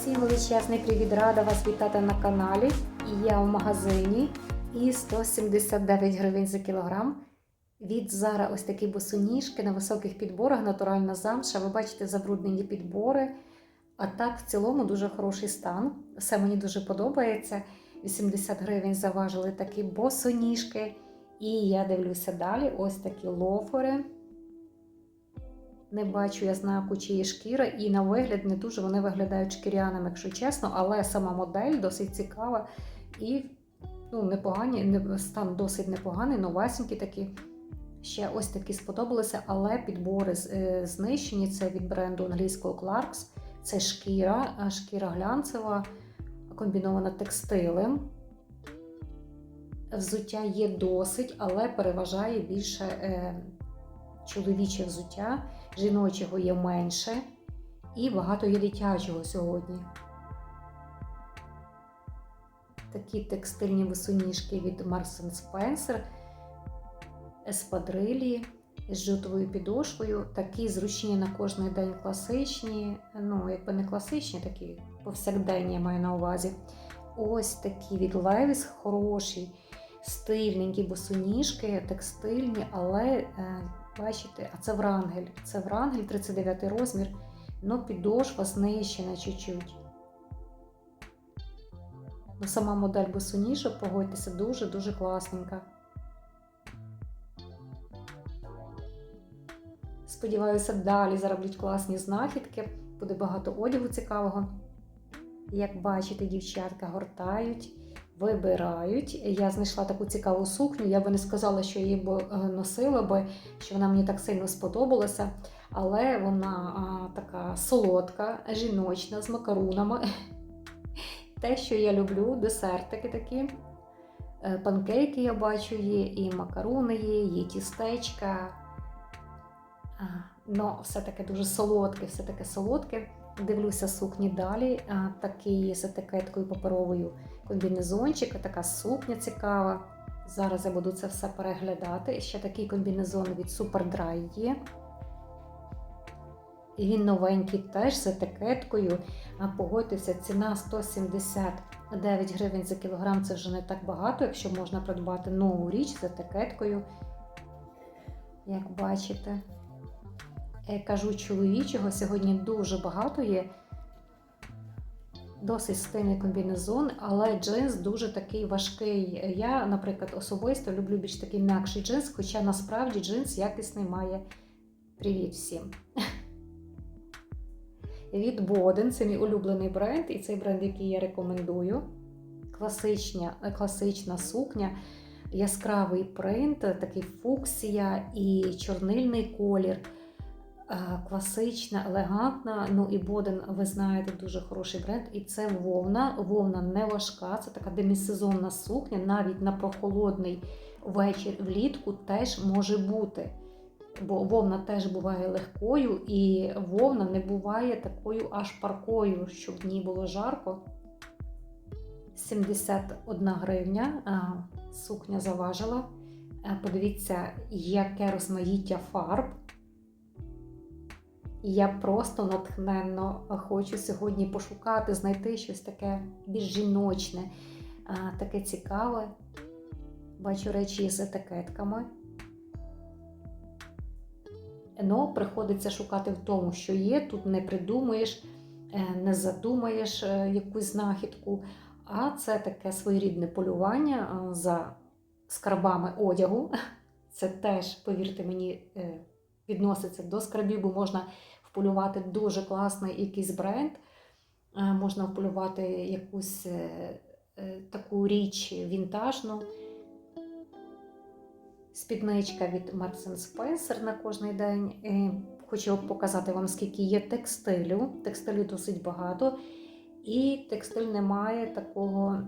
Всім величезний привіт, рада вас вітати на каналі. Я в магазині і 179 гривень за кілограм. Від Зара ось такі босоніжки на високих підборах, натуральна замша. Ви бачите забруднені підбори. А так, в цілому, дуже хороший стан. Все мені дуже подобається. 80 гривень заважили такі босоніжки. І я дивлюся далі: ось такі лофери. Не бачу я знаку, чиї шкіра, і на вигляд не дуже вони виглядають шкіряними, якщо чесно, але сама модель досить цікава і ну, непогані, стан досить непоганий, новесенькі такі. Ще ось такі сподобалися, але підбори е, знищені. Це від бренду англійського Clarks. Це шкіра, шкіра глянцева, комбінована текстилем. Взуття є досить, але переважає більше е, чоловіче взуття, жіночого є менше, і багато є дитячого сьогодні. Такі текстильні висоніжки від Marks Spencer, еспадрилі з жутовою підошвою, такі зручні на кожний день класичні, ну, якби не класичні, такі повсякденні я маю на увазі. Ось такі від Levi's хороші, стильненькі босоніжки, текстильні, але е, бачите, а це врангель. Це врангель 39 розмір, але підошва знищена чуть-чуть. Ну, сама модель босоніжок, погодьтеся, дуже-дуже класненька. Сподіваюся, далі зароблять класні знахідки, буде багато одягу цікавого. Як бачите, дівчатка гортають, вибирають. Я знайшла таку цікаву сукню. Я би не сказала, що її б е, носила, бо що вона мені так сильно сподобалася. Але вона а, така солодка, жіночна, з макарунами. Те, що я люблю, десертики такі. Е, Панкейки я бачу, є, і макаруни є, є тістечка. Ну, все-таки дуже солодке, все таке солодке. Дивлюся сукні далі. А, Такий з етикеткою паперовою комбінезончик, така сукня цікава. Зараз я буду це все переглядати. Ще такий комбінезон від Superdry є. І він новенький теж з етикеткою. А погодьтеся, ціна 179 гривень за кілограм це вже не так багато, якщо можна придбати нову річ з етикеткою. Як бачите. Я кажу чоловічого, сьогодні дуже багато є. Досить стильний комбінезон, але джинс дуже такий важкий. Я, наприклад, особисто люблю більш такий м'якший джинс, хоча насправді джинс якісний має. Привіт всім! Від Боден, це мій улюблений бренд, і цей бренд, який я рекомендую. Класична, класична сукня, яскравий принт, такий фуксія і чорнильний колір. Класична, елегантна. Ну і Боден, ви знаєте, дуже хороший бренд. І це вовна. Вовна не важка, це така демісезонна сукня, навіть на прохолодний вечір влітку теж може бути. Бо вовна теж буває легкою, і вовна не буває такою аж паркою, щоб в ній було жарко. 71 гривня сукня заважила. Подивіться, яке розмаїття фарб. І я просто натхненно хочу сьогодні пошукати, знайти щось таке більш жіночне, таке цікаве. Бачу речі з етикетками. Но приходиться шукати в тому, що є. Тут не придумаєш, е, не задумаєш е, якусь знахідку. А це таке своєрідне полювання е, за скарбами одягу. Це теж, повірте мені, відноситься до скрабів, бо можна вполювати дуже класний якийсь бренд, можна вполювати якусь таку річ вінтажну. Спідничка від Marks Spencer на кожний день. Хочу показати вам, скільки є текстилю. Текстилю досить багато. І текстиль не має такого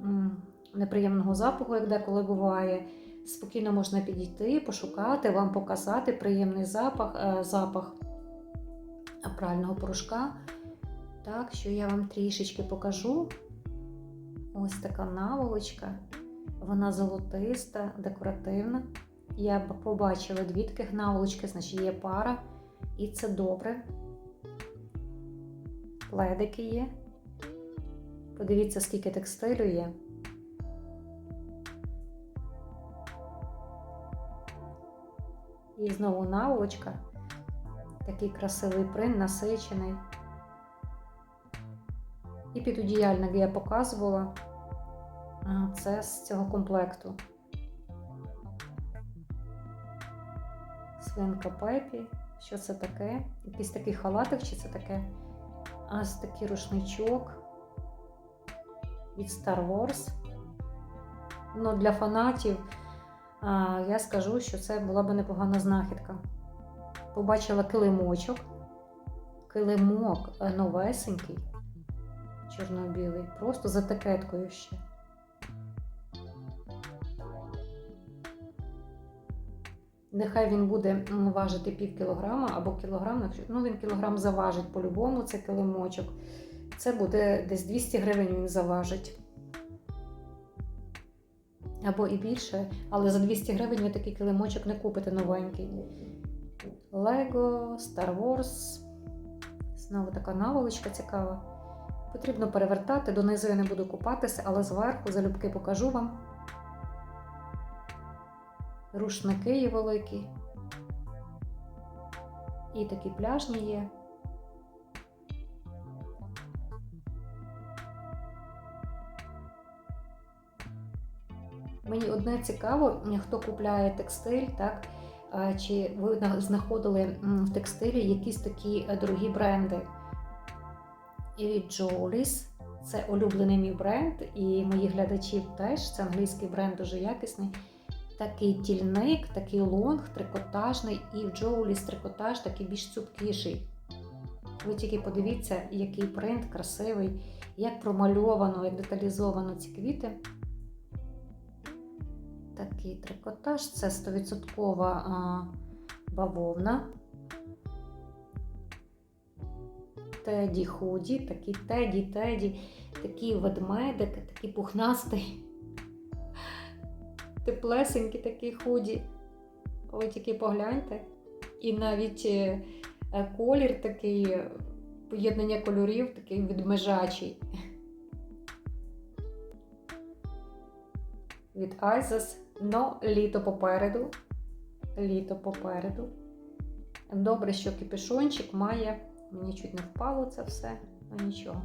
неприємного запаху, як деколи буває. Спокійно можна підійти, пошукати, вам показати приємний запах, е, запах прального порошка. Так, що я вам трішечки покажу. Ось така наволочка. Вона золотиста, декоративна. Я побачила дві таких наволочки, значить є пара, і це добре. Пледики є. Подивіться, скільки текстилю є. І знову наволочка. Такий красивий принт, насичений. І підодіяльник я показувала. Це з цього комплекту. Свинка Пепі. Що це таке? Якийсь такий халатик, чи це таке? Ось такий рушничок від Star Wars. Ну, для фанатів я скажу, що це була би непогана знахідка. Побачила килимочок. Килимок е, новесенький, чорно-білий, просто за етикеткою ще. Нехай він буде важити пів кілограма або кілограм, ну він кілограм заважить по-любому, це килимочок. Це буде десь 200 гривень він заважить. Або і більше, але за 200 гривень ви такий килимочок не купите новенький. Лего, Star Wars. Знову така наволочка цікава. Потрібно перевертати, донизу я не буду купатися, але зверху залюбки покажу вам. Рушники є великі. І такі пляжні є. Мені одне цікаво, хто купляє текстиль, так? Чи ви знаходили в текстилі якісь такі е, дорогі бренди? І Jollies. Це улюблений мій бренд, і моїх глядачів теж. Це англійський бренд дуже якісний. Такий тільник, такий лонг, трикотажний, і в Jollies трикотаж такий більш цупкіший. Ви тільки подивіться, який принт красивий, як промальовано, як деталізовано ці квіти. Такий трикотаж, це 100% а, бавовна. Теді худі, такий теді, теді, такий ведмедик, такий пухнастий, теплесенький такий худі. Ви тільки погляньте. І навіть е, колір такий, поєднання кольорів, такий відмежачий. Від Айзес, но літо попереду. Літо попереду. Добре, що кипішончик має. Мені чуть не впало це все, ну нічого.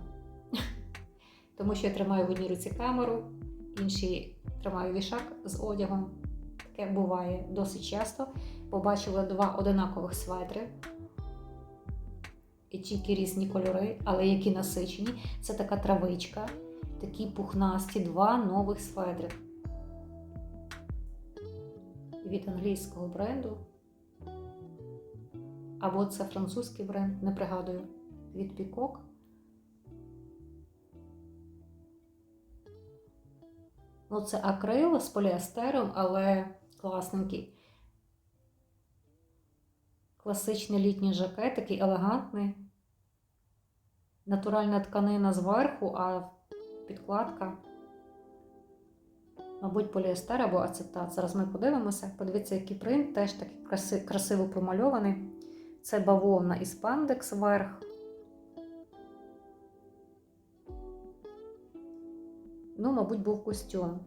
Тому що я тримаю в одній руці камеру, іншій тримаю вішак з одягом. Таке буває досить часто. Побачила два одинакових светри. І тільки різні кольори, але які насичені. Це така травичка, такі пухнасті, два нових светри. Від англійського бренду. Або це французький бренд, не пригадую, від Пікок. Ну, це акрил з поліестером, але класненький. Класичний літній жакет, такий елегантний. Натуральна тканина зверху, а підкладка, мабуть, поліестер або ацетат. Зараз ми подивимося. Подивіться, який принт, теж такий краси, красиво промальований. Це бавовна і спандекс верх. Ну, мабуть, був костюм.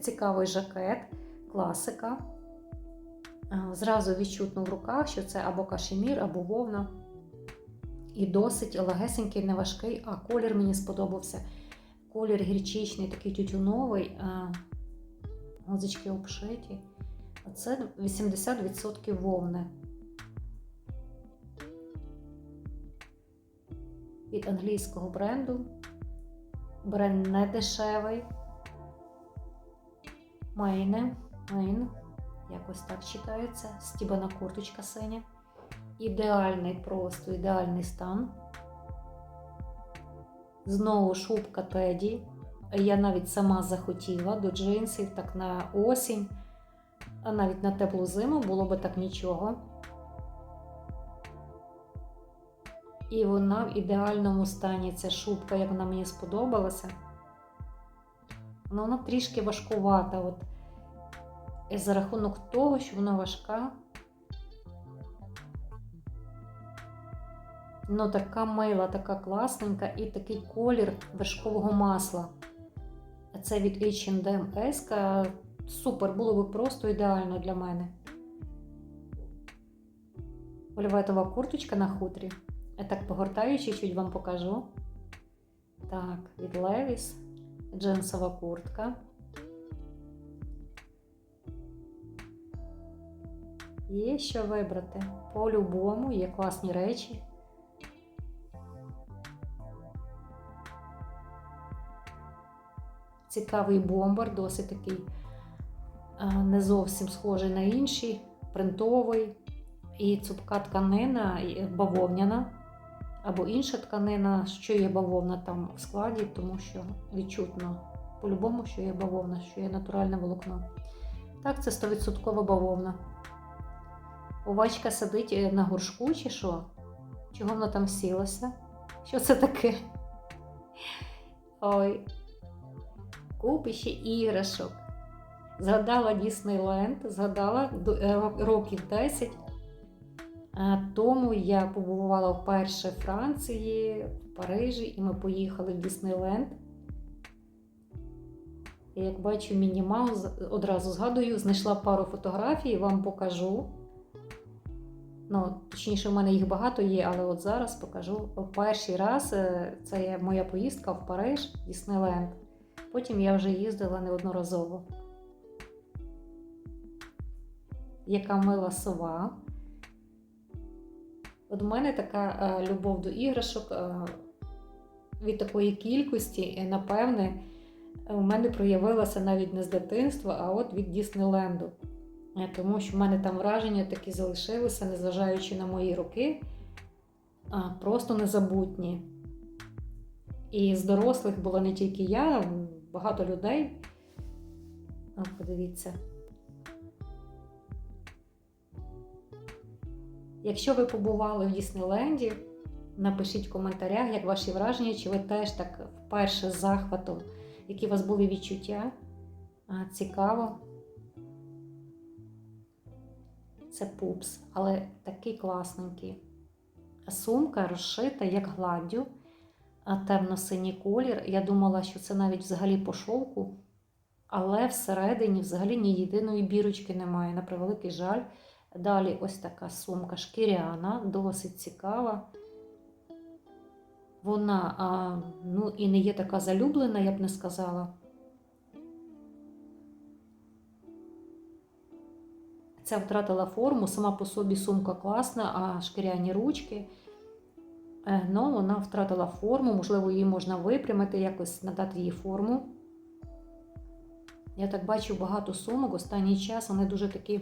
Цікавий жакет, класика. Зразу відчутно в руках, що це або кашемір, або вовна. І досить легесенький, неважкий, а колір мені сподобався. Колір гірчичний, такий тютюновий, а, гузички обшиті. Це 80% вовни. від англійського бренду. Бренд не дешевий. Мейне, Мейн, якось так читається. Стібана курточка синя. Ідеальний просто, ідеальний стан. Знову шубка Теді. Я навіть сама захотіла до джинсів, так на осінь, а навіть на теплу зиму було би так нічого. І вона в ідеальному стані, ця шубка, як вона мені сподобалася. Ну, вона трішки важкувата. От. За рахунок того, що вона важка, Ну, така мила, така класненька і такий колір вершкового масла. Це від H&M S. Супер, було би просто ідеально для мене. Вольветова курточка на хутрі. Я так погортаючи, чуть вам покажу. Так, від Levi's. Джинсова куртка. Є що вибрати. По-любому є класні речі. Цікавий бомбер, досить такий не зовсім схожий на інший, принтовий. І цупка тканина бавовняна. Або інша тканина, що є бавовна там в складі, тому що відчутно по-любому, що є бавовна, що є натуральне волокно. Так, це 100% бавовна. Овачка сидить е, на горшку чи що? Чого вона там сілася? Що це таке? Ой, купище іграшок. Згадала Діснейленд, згадала е, років 10. Тому я побувала вперше в Франції, в Парижі, і ми поїхали в Діснейленд. І як бачу, мінімал, одразу згадую, знайшла пару фотографій, вам покажу. Ну, точніше, в мене їх багато є, але от зараз покажу. Перший раз е, це моя поїздка в Париж, Діснейленд. Потім я вже їздила неодноразово. Яка мила сова. От у мене така е, любов до іграшок е, від такої кількості, напевне, у мене проявилася навіть не з дитинства, а от від Діснейленду. Е, тому що в мене там враження такі залишилися, незважаючи на мої роки, просто незабутні. І з дорослих було не тільки я, багато людей. О, подивіться. Якщо ви побували в Діснейленді, напишіть в коментарях, як ваші враження, чи ви теж так вперше з захватом, які у вас були відчуття. Цікаво. Це пупс, але такий класненький. Сумка розшита, як гладдю, темно-синій колір. Я думала, що це навіть взагалі по шовку, але всередині взагалі ні єдиної бірочки немає, на превеликий жаль. Далі ось така сумка шкіряна, досить цікава. Вона а, ну, і не є така залюблена, я б не сказала. Ця втратила форму, сама по собі сумка класна, а шкіряні ручки. Е, ну, вона втратила форму, можливо, її можна випрямити, якось надати їй форму. Я так бачу багато сумок останній час, вони дуже такі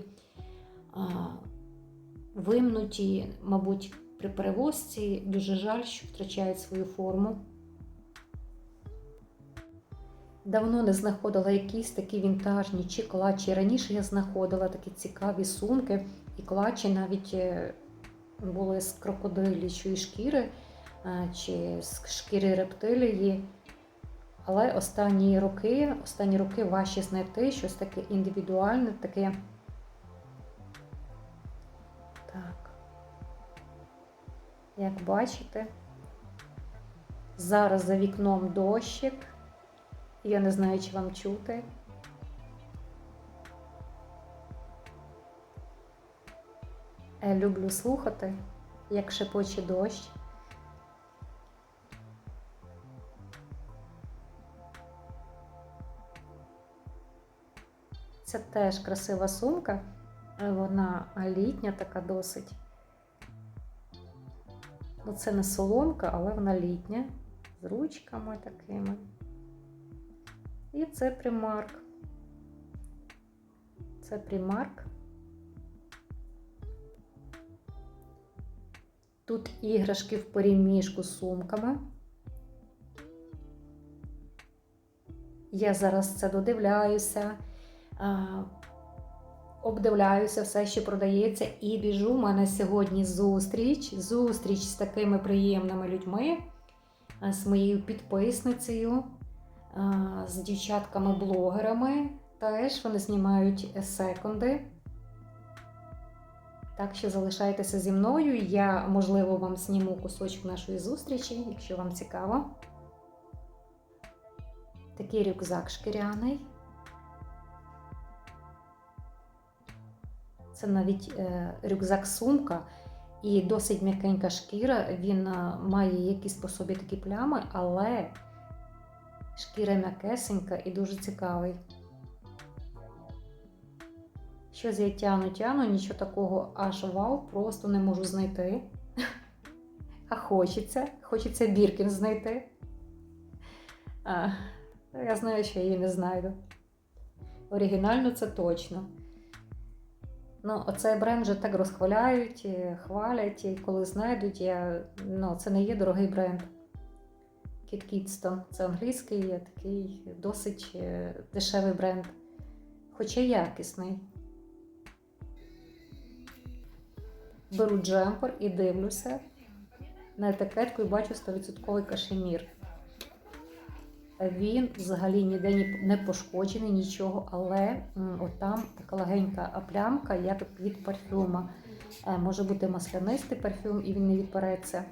вимнуті, мабуть, при перевозці. Дуже жаль, що втрачають свою форму. Давно не знаходила якісь такі вінтажні чи клатчі. Раніше я знаходила такі цікаві сумки, і клатчі навіть е, були з крокодилячої шкіри е, чи з шкіри рептилії. Але останні роки, останні роки важче знайти щось таке індивідуальне, таке. Так. Як бачите, зараз за вікном дощик. Я не знаю, чи вам чути. Люблю слухати, як шепоче дощ. Це теж красива сумка, вона літня така досить. Ну, це не соломка, але вона літня, з ручками такими. І це примарк. Це примарк. Тут іграшки в переміжку з сумками. Я зараз це додивляюся, обдивляюся все, що продається, і біжу. У мене сьогодні зустріч. Зустріч з такими приємними людьми, з моєю підписницею з дівчатками-блогерами. Теж вони знімають секунди. Так що залишайтеся зі мною. Я, можливо, вам зніму кусочок нашої зустрічі, якщо вам цікаво. Такий рюкзак шкіряний. Це навіть е, рюкзак-сумка і досить м'якенька шкіра. Він е, має якісь по собі такі плями, але шкіра м'якесенька і дуже цікавий. Щось я тяну, тяну, нічого такого аж вау, просто не можу знайти. А хочеться, хочеться Біркін знайти. А, я знаю, що я її не знайду. Оригінально це точно. Ну, оцей бренд вже так розхваляють, хвалять, і коли знайдуть, я, ну, це не є дорогий бренд. Kit Kidston. Це англійський, такий досить е, дешевий бренд, хоча якісний. Беру джемпер і дивлюся на етикетку і бачу 100% кашемір. Він взагалі ніде не пошкоджений, нічого, але отам така легенька плямка, як від парфюма. Е, Може бути маслянистий парфюм і він не відпереться.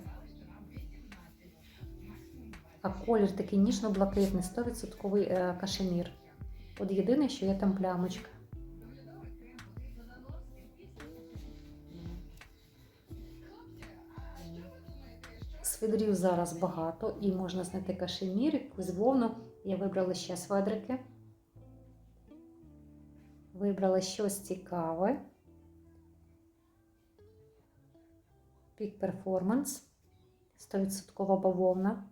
А колір такий ніжно-блакитний, 100% е, кашемір. От єдине, що є там плямочка. Свидрів зараз багато і можна знайти кашемір, якусь вовну. Я вибрала ще сведрики. Вибрала щось цікаве. Peak Performance. 100% бавовна.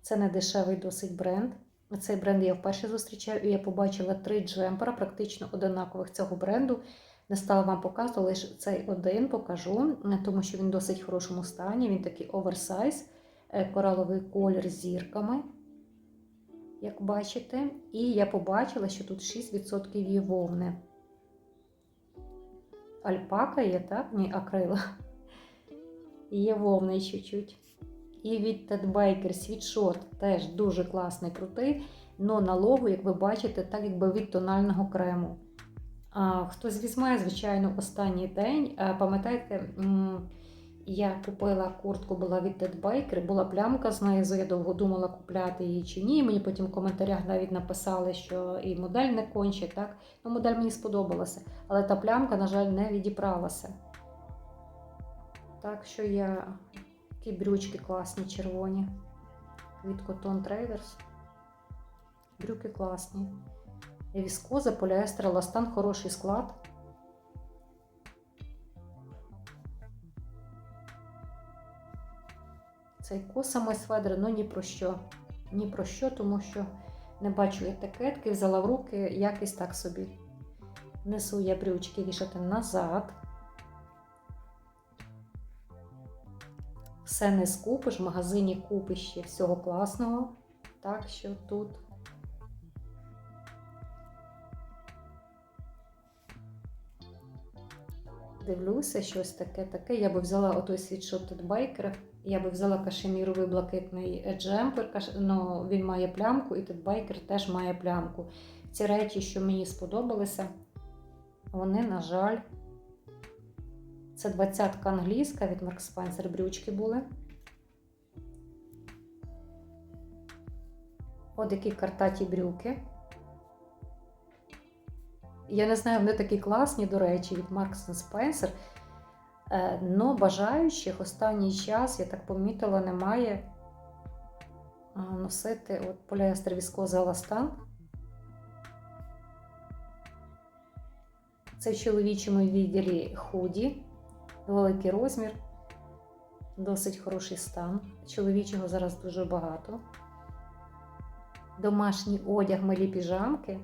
Це не дешевий досить бренд. Цей бренд я вперше зустрічаю, і я побачила три джемпера, практично одинакових цього бренду. Не стала вам показувати, лише цей один покажу, тому що він в досить хорошому стані. Він такий оверсайз, е, кораловий колір з зірками, як бачите. І я побачила, що тут 6% є вовни. Альпака є, так? Ні, акрила. Є вовни чуть-чуть. І від Ted Baker світшот теж дуже класний, крутий. Но на логу, як ви бачите, так якби від тонального крему. Хтось візьме, звичайно, останній день. А, Пам'ятаєте, я купила куртку, була від Ted Baker, була плямка знизу, я довго думала, купляти її чи ні. Мені потім в коментарях навіть написали, що і модель не конче, так? Ну, модель мені сподобалася, але та плямка, на жаль, не відібралася. Так що я такі брючки класні, червоні. Від Cotton Traders. Брюки класні. Віскоза, поліестер, еластан, хороший склад. Цей косами сведер, ну ні про що. Ні про що, тому що не бачу етикетки, взяла в руки якість так собі. Несу я брючки вішати назад. Все не скупиш, в магазині купиш ще всього класного. Так що тут. Дивлюся, щось таке таке. Я би взяла отой світшот від. Я би взяла кашеміровий блакитний джемпер. каш- Ну, він має плямку, і тут байкер теж має плямку. Ці речі, що мені сподобалися, вони, на жаль, це 20-ка англійська від Марк Спенсер брючки були. От які картаті брюки. Я не знаю, вони такі класні, до речі, від Spencer. Е, Но бажаючих останній час, я так помітила, немає носити от поліестер віскоза. Це в чоловічому відділі худі, великий розмір, досить хороший стан. Чоловічого зараз дуже багато. Домашній одяг, малі піжамки.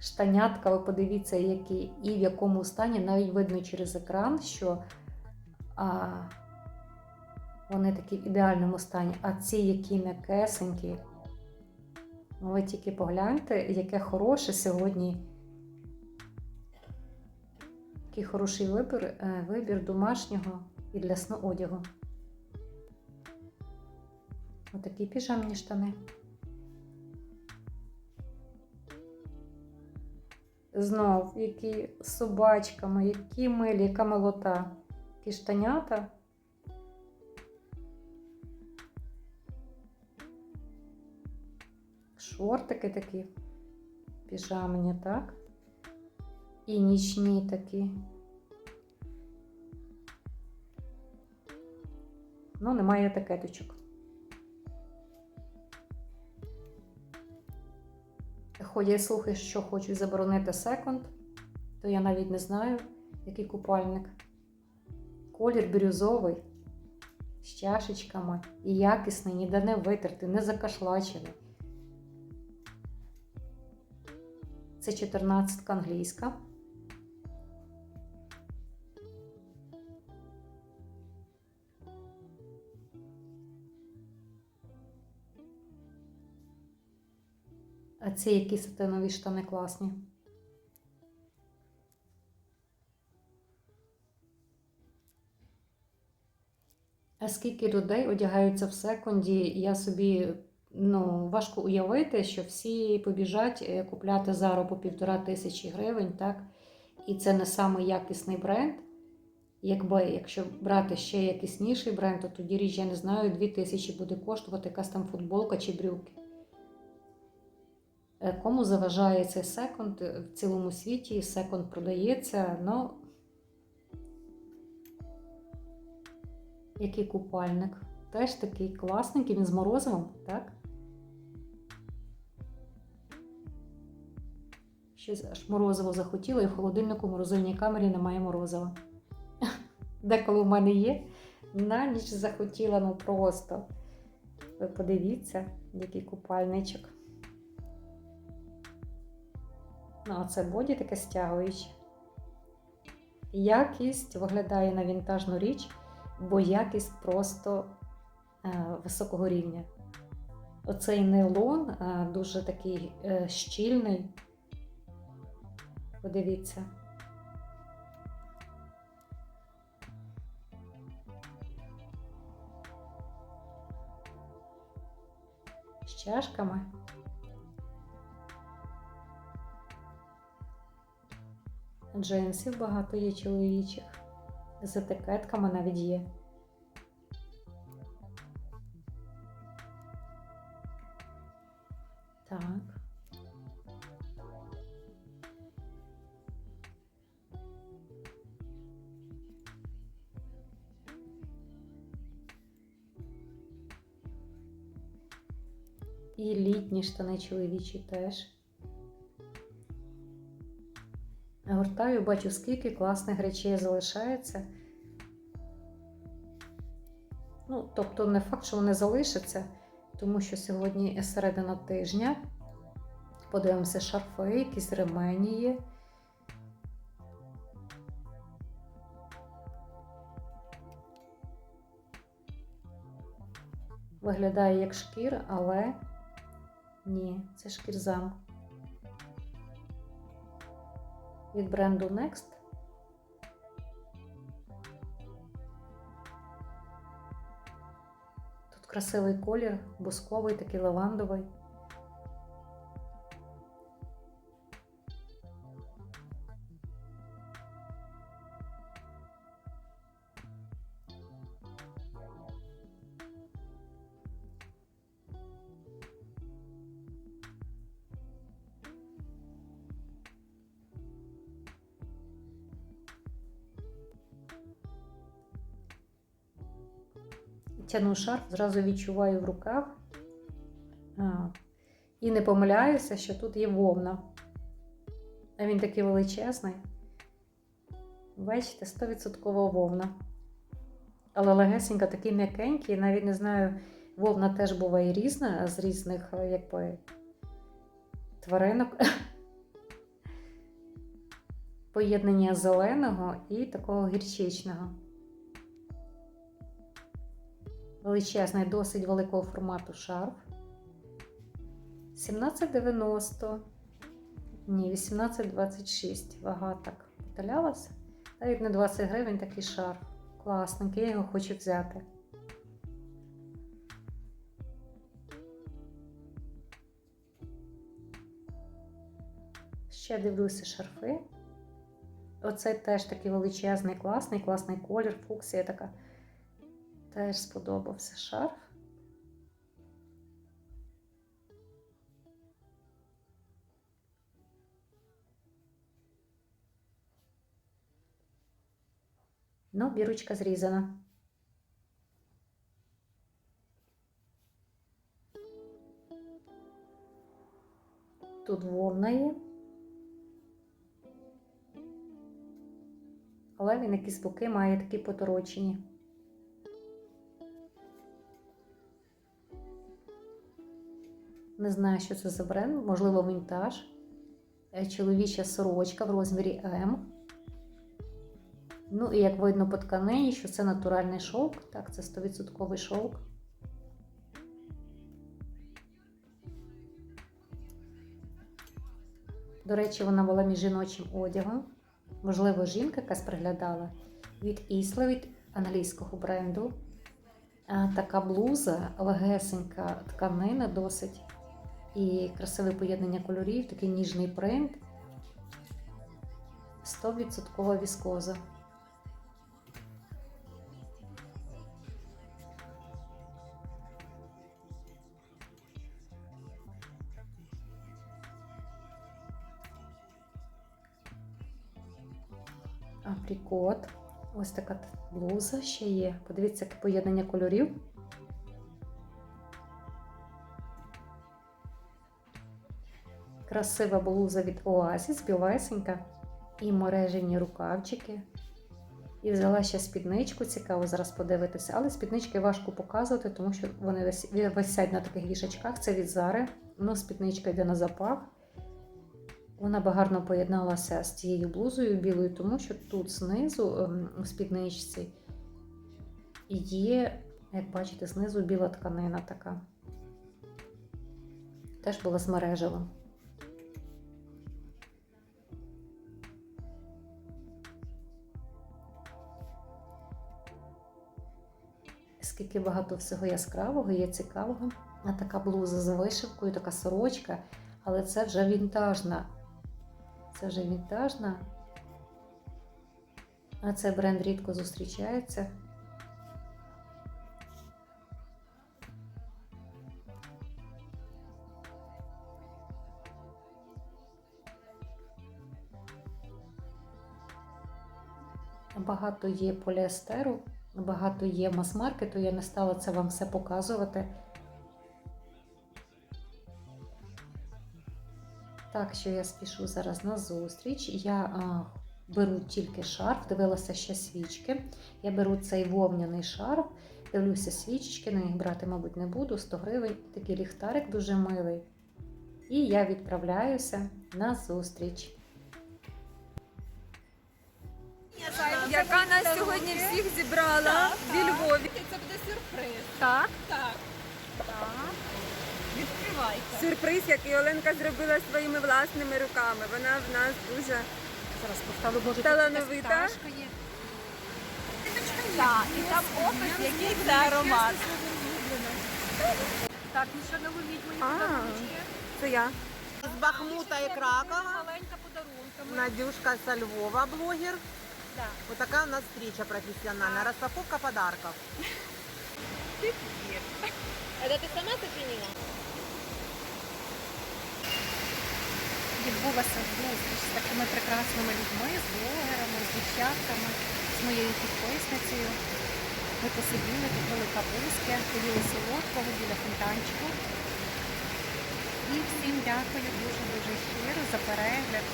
Штанятка, ви подивіться, які і в якому стані, навіть видно через екран, що а, вони такі в ідеальному стані. А ці, які м'якесенькі, ну, ви тільки погляньте, яке хороше сьогодні. Який хороший вибір, е, вибір домашнього і для сну одягу. Отакі піжамні штани. Знов, які з собачками, які милі, яка милота. Які штанята. Шортики такі, піжамні, так? І нічні такі. Ну, немає етикеточок. Ходять слухи, що хочуть заборонити секонд, то я навіть не знаю, який купальник. Колір бірюзовий, з чашечками і якісний, ніде не витертий, не закашлачений. Це 14 англійська. Ці які сатинові штани класні. А скільки людей одягаються в секунді, я собі ну, важко уявити, що всі побіжать е, купляти Зару по півтора тисячі гривень, так? І це не самий якісний бренд. Якби, якщо брати ще якісніший бренд, то тоді річ, я не знаю, 2 тисячі буде коштувати якась там футболка чи брюки. Е, Кому заважає цей секонд в цілому світі, секонд продається, ну який купальник. Теж такий класненький, він з морозивом, так? Щось аж морозиво захотіло, і в холодильнику в морозильній камері немає морозива. Деколи в мене є, на ніч захотіла, ну просто. Ви подивіться, який купальничок. Ну, а це боді таке стягуюче. Якість виглядає на вінтажну річ, бо якість просто е, високого рівня. Оцей нейлон е, дуже такий е, щільний. Подивіться. З чашками. Джинсів багато є чоловічих. З етикетками навіть є. Так. І літні штани чоловічі теж. Гортаю, бачу, скільки класних речей залишається. Ну, тобто, не факт, що вони залишаться, тому що сьогодні середина тижня. Подивимося шарфи, якісь ремені є. Виглядає як шкір, але ні, це шкірзам. Від бренду Next. Тут красивий колір, бусковий, такий лавандовий. Тяну шарф, зразу відчуваю в руках. А, і не помиляюся, що тут є вовна. А він такий величезний. Бачите, 100% вовна. Але легесенька, такий м'якенький, навіть не знаю, вовна теж буває різна, з різних якби, тваринок. Поєднання зеленого і такого гірчичного. Величезний, досить великого формату шарф. 17,90. Ні, 18,26. Вага так поталялася. Навіть на 20 гривень такий шарф. Класненький, я його хочу взяти. Ще дивлюся шарфи. Оцей теж такий величезний, класний, класний колір, фуксія така. Теж сподобався шарф. Ну, бірочка зрізана. Тут вовна. Але він якісь боки має такі поторочені. Не знаю, що це за бренд, можливо, вінтаж. Е, Чоловіча сорочка в розмірі М. Ну і як видно по тканині, що це натуральний шовк. Так, це 100% шовк. До речі, вона була між жіночим одягом. Можливо, жінка якась приглядала від Ісла, від англійського бренду. А, така блуза, легесенька тканина досить. І красиве поєднання кольорів, такий ніжний принт. 100% віскоза. Априкот. Ось така блуза ще є. Подивіться, яке поєднання кольорів. Красива блуза від Oasis, білесенька. І мережені рукавчики. І взяла ще спідничку, цікаво зараз подивитися. Але спіднички важко показувати, тому що вони вис- висять на таких вішачках. Це від Зари. Ну, спідничка йде на запах. Вона би гарно поєдналася з цією блузою білою, тому що тут знизу ем, у спідничці є, як бачите, знизу біла тканина така. Теж була з мережевим. Скільки багато всього яскравого, є цікавого. А така блуза з вишивкою, така сорочка, але це вже вінтажна. Це вже вінтажна. А цей бренд рідко зустрічається. Багато є поліестеру, багато є мас-маркету. Я не стала це вам все показувати. Так що я спішу зараз на зустріч. Я а, беру тільки шарф, дивилася ще свічки. Я беру цей вовняний шарф, дивлюся свічечки, на них брати, мабуть, не буду. 100 гривень, такий ліхтарик дуже милий. І я відправляюся на зустріч. Яка нас сьогодні всіх зібрала зі Львові. Це буде сюрприз. Так, Так. Так. Відкривайте. сюрприз, який Оленка зробила своїми власними руками. Вона в нас дуже Зараз поставлю може талановита. Так, і там опис, який це аромат. Так, ну що не ловіть мені А, це я. З Бахмута і Кракова. Маленька подарунками. Надюшка со Львова, блогер. Вот такая у нас встреча профессиональная. Распаковка подарков. Это ти сама сочинила? відбулася зустріч з такими прекрасними людьми, з блогерами, з дівчатками, з моєю підписницею. Ми посиділи, купили капустки, поїли солодкого біля фонтанчику. І всім дякую дуже-дуже щиро за перегляд.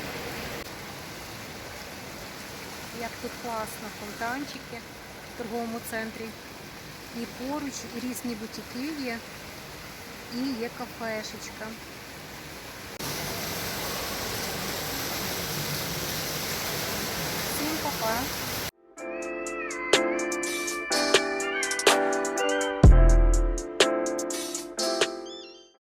Як тут класно, фонтанчики в торговому центрі. І поруч різні бутіки є, і є кафешечка. Всім па-па!